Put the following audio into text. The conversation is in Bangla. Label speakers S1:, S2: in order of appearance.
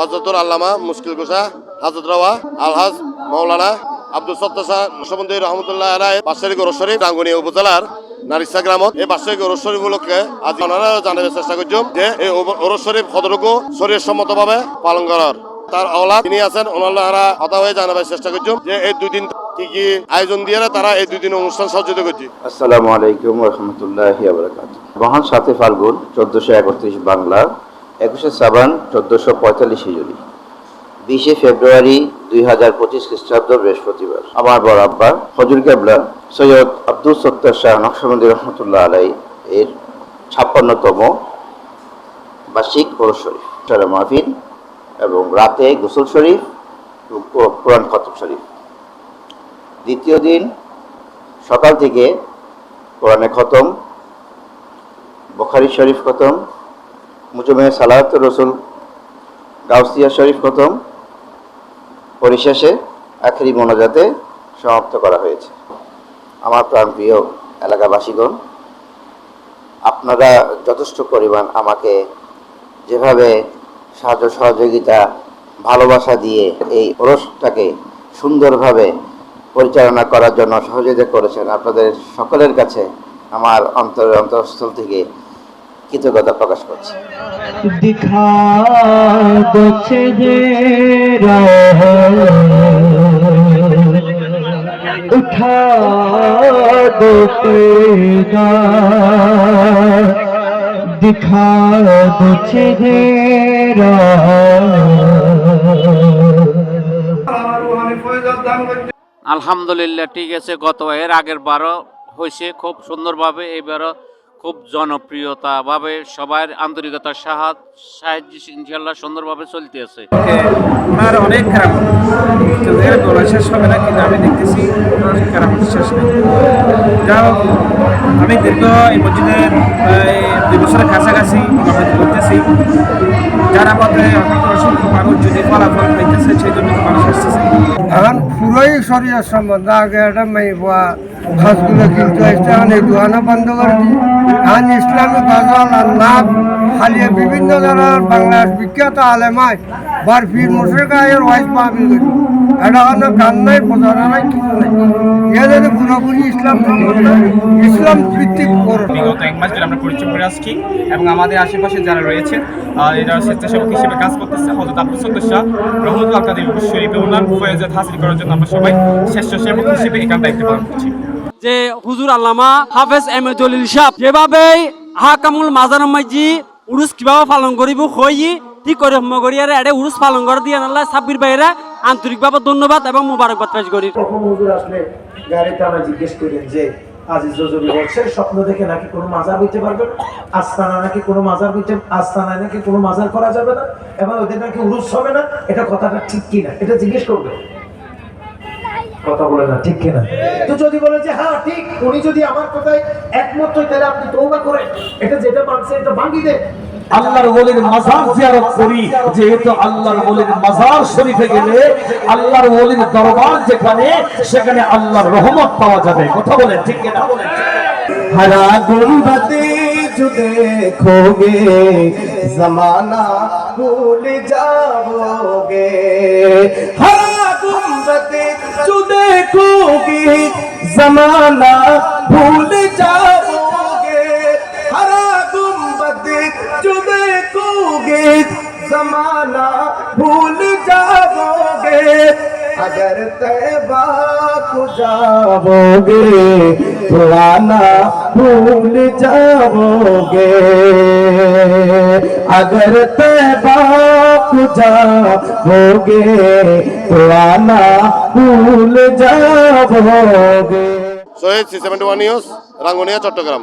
S1: হজরতুল আল্লামা মুশকিল গোসা হাজরত রাওয়া, আলহাজ মৌলানা আব্দুল সত্তার শাহ রহমতুল্লাহ রায় বাদশাহী গৌরব শরীফ উপজেলার নারিসা গ্রামত। এই গৌরব শরীফ উপলক্ষে আজ ওনারা জানাবার চেষ্টা করছেন যে এই ওরস কতটুকু শরীর সম্মতভাবে পালন করার। তার অলাপ তিনি আছেন, ওনারা কথা হয়ে জানাবার চেষ্টা করছেন যে এই দুই দিন কি কি আয়োজন দিয়ে তারা এই দুই দিন অনুষ্ঠান সহযোগিতা করছে।
S2: আসসালামু আলাইকুম রহমতুল্লাহ মহান সাথে ফাল্গুন, চোদ্দশো একত্রিশ বাংলা একুশে সাবান চোদ্দোশো পঁয়তাল্লিশ হিজুরি বিশে ফেব্রুয়ারি দুই হাজার পঁচিশ খ্রিস্টাব্দ বৃহস্পতিবার। আমার বড় আব্বা হজুর কেবলা সৈয়দ আব্দুল সত্তার শাহ নকশবন্দি রহমতুল্লাহ আলাই এর ছাপ্পান্নতম বার্ষিক ওরস শরীফ, সারা মাহফিল এবং রাতে গোসল শরীফ কোরআন খতম শরীফ। দ্বিতীয় দিন সকাল থেকে কোরআনে খতম, বখারি শরীফ খতম মুজমে সালাত রসুল গাউসিয়া শরীফ খতম পরিশেষে আখেরি মোনাজাতে সমাপ্ত করা হয়েছে। আমার প্রাণপ্রিয় এলাকাবাসীগণ, আপনারা যথেষ্ট পরিমাণ আমাকে যেভাবে সাহায্য সহযোগিতা, ভালোবাসা দিয়ে এই ওরসটাকে সুন্দরভাবে পরিচালনা করার জন্য সহযোগিতা করেছেন, আপনাদের সকলের কাছে আমার অন্তর অন্তরস্থল থেকে কৃতজ্ঞতা প্রকাশ করছি।
S3: আলহামদুলিল্লাহ ঠিক আছে। গত এর আগের বারও হয়েছে খুব সুন্দরভাবে। এবারও খুব জনপ্রিয়তা ভাবে সবার আন্তরিকতার সাহায্য সাহায্য ইনশাল্লাহ সুন্দরভাবে চলতেছে।
S4: ওনার অনেক কারামত তো এর বলা শেষ হবে না কিন্তু আমি দেখতেছি ওনার কারামত শেষ নেই। যা আমি দীর্ঘ এই মসজিদের দুই বছরের কাছাকাছি করতেছি। যারা পথে অসংখ্য মানুষ যদি ফলাফল পাইতেছে সেই জন্য মানুষ আসতেছে।
S5: এখন পুরোই শরীর সম্বন্ধ আগে একটা মেয়ে বা ঘাসগুলো কিনতে আসছে এখন এই দোকানা বন্ধ করে দিই। এখন ইসলামী গজল আর নাম হালিয়ে বিভিন্ন ধরনের বাংলার বিখ্যাত আলেমায় বার ফির মুর্শিদায়ের ওয়াইস পাবি এটা কোনো কান্নাই নাই নাই কিছু নাই। পুরোপুরি ইসলাম ইসলাম ভিত্তিক
S4: বিগত এক মাস ধরে আমরা পরিচয় করে আসছি এবং আমাদের আশেপাশে যারা রয়েছে আহ, এরা স্বেচ্ছাসেবক হিসেবে কাজ করতেছে। হজরত আব্দুল সত্তর শাহ রহমতুল কাদের শরীফে ওনার ফয়েজাত হাসিল করার জন্য আমরা সবাই স্বেচ্ছাসেবক হিসেবে এখানে দায়িত্ব পালন করছি।
S6: যে হুজুর আল্লামা হাফেজ এম এ জলিল সাহ যেভাবে হাকামুল মাজার মাইজি উরুস কীভাবে পালন করিব হই ঠিক করে হম্ম করিয়ারে এডে উরুস পালন করে দিয়ে আল্লাহ সাব্বির বাইরে আন্তরিকভাবে ধন্যবাদ এবং মোবারকবাদ পেশ করি।
S7: আসলে গাড়িতে আমরা জিজ্ঞেস করেন যে, আজিজ রজবি বলছে স্বপ্ন দেখে নাকি কোনো মাজার হইতে পারবে না? আস্তানা নাকি কোনো মাজার হইতে, আস্তানায় নাকি কোনো মাজার করা যাবে না? এবং ওদের নাকি উরুস হবে না? এটা কথাটা ঠিক কিনা এটা জিজ্ঞেস করবে। কথা বলে না, ঠিক কিনা তো যদি বলে যে হ্যাঁ ঠিক, উনি যদি আমার কথায় একমত তাহলে আপনি তৌবা করেন। এটা যেটা মানছে এটা ভাঙি দেন।
S8: আল্লাহর ওলির মাজার জিয়ারত করি যেহেতু আল্লাহর ওলির মাজার শরীফে গেলে আল্লাহর ওলির দরবার যেখানে সেখানে আল্লাহর রহমত পাওয়া যাবে কথা বলেন ঠিক কিনা
S9: हरा गुम्बदे जो देखोगे जमाना भूल जाओगे हरा गुम्बदे जो देखोगे जमाना अगर तैबा को जाओगे पुराना भूल जाओगे अगर तैबा को जाओगे पुराना भूल जाओगे
S1: Shahid C seventy one news Rangunia Chattogram